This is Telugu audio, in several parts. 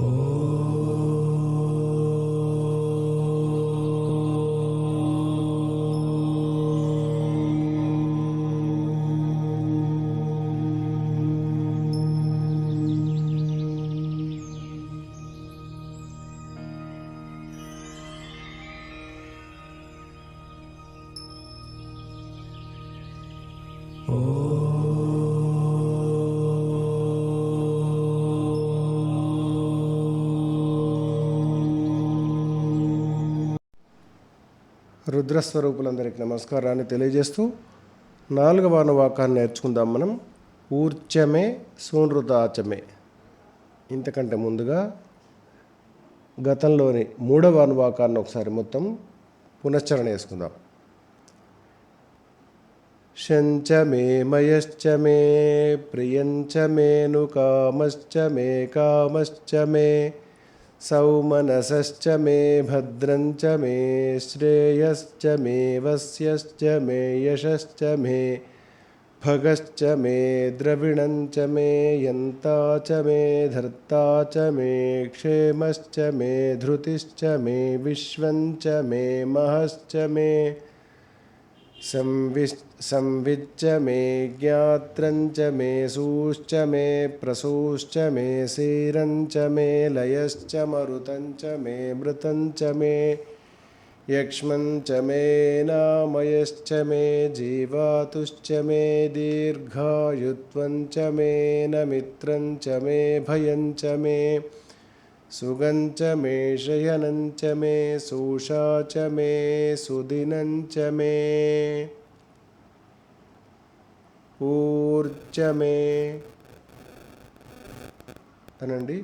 Oh. రుద్రస్వరూపులందరికీ నమస్కారాన్ని తెలియజేస్తూ నాలుగవ అనువాకాన్ని నేర్చుకుందాం మనం. ఊర్చమే సూనృతాచమే ఇంతకంటే ముందుగా గతంలోని మూడవ అనువాకాన్ని ఒకసారి మొత్తం పునశ్చరణ చేసుకుందాం. శంచ మే మయశ్చ మే ప్రియంచ మేను కామశ్చ మే కామశ్చ మే सौमनसश्च मे भद्रञ्च मे श्रेयश्च मे वस्यश्च मे यशश्च मे भगश्च मे द्रविणञ्च मे यन्ता च मे धर्ता च मे क्षेमश्च मे धृतिश्च मे विश्व मे महश्च मे संविश् संविच्च मे ज्ञात्रञ्च मे सूश्च मे प्रसूश्च मे सीरञ्च मे लयश्च मरुतञ्च मे मृतञ्च मे यक्ष्मञ्च मे नामयश्च मे जीवातुश्च मे दीर्घायुत्वञ्च मे नमित्रञ्च मे भयञ्च मे सुगञ्च मे शयनञ्च मे सूषा च मे सुदिनञ्च मे ఊర్చ మే అనండి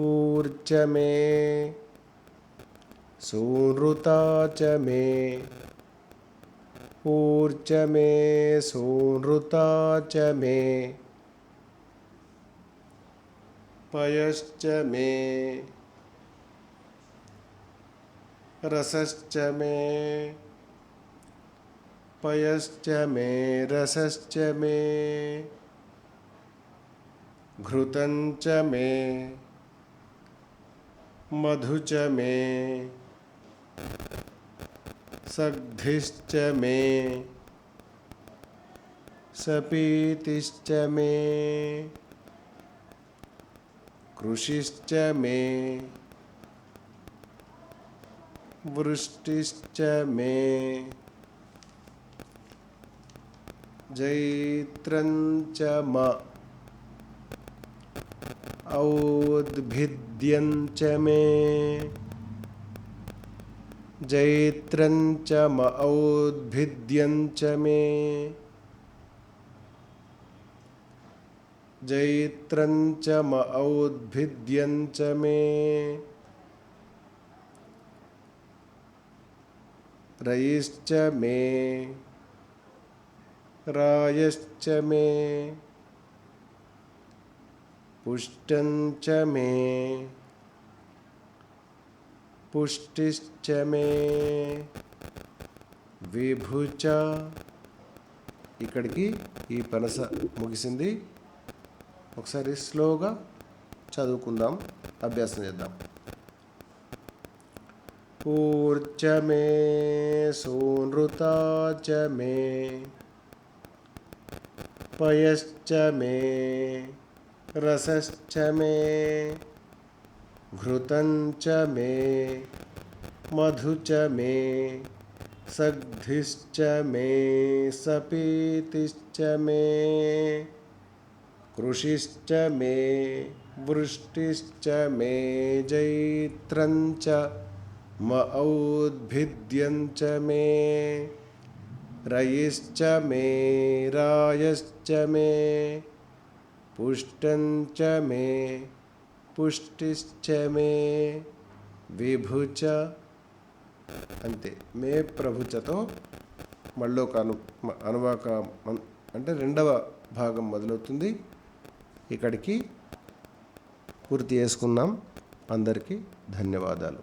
ఊర్చ మే సూనృతా చ మే ఊర్చ మే సూనృతా చ మే पयश्च मे। रसश्च मे। पयश्च मे, रसश्च मे। घृतं मे। मधु च मे। सग्धिश्च मे। सपीतिश्च मे। कृषिश्च मे। वृष्टिश्च मे। जैत्रञ्च म। औद्भिद्यञ्च मे। जैत्रञ्च म औद्भिद्यञ्च मे। जैत्रञ्च म औद्भिद्यञ्च मे रयिश्च मे रायश्च मे पुष्टञ्च मे पुष्टिश्च मे విభుచ ఇక్కడికి ఈ పనస ముగిసింది ఒకసారి స్లోగా చదువుకుందాం అభ్యాసం చేద్దాం ఊర్చ మే సూనృతా చ మే పయశ్చ మే రసశ్చ మే घृतं च मे मधु च मे सग्धिश्च मे सपीतिश्च मे कृषिश्च मे वृष्टिश्च मे जैत्रं च म औद्भिद्यं च मे रयिश्च मे रायश्च मे पुष्टं च मे పుష్టిశ్చ మే విభుచ అంతే మే ప్రభుచతో మళ్ళీ ఒక అను అనువాక మన్- అంటే రెండవ భాగం మొదలవుతుంది ఇక్కడికి పూర్తి చేసుకున్నాం అందరికీ ధన్యవాదాలు.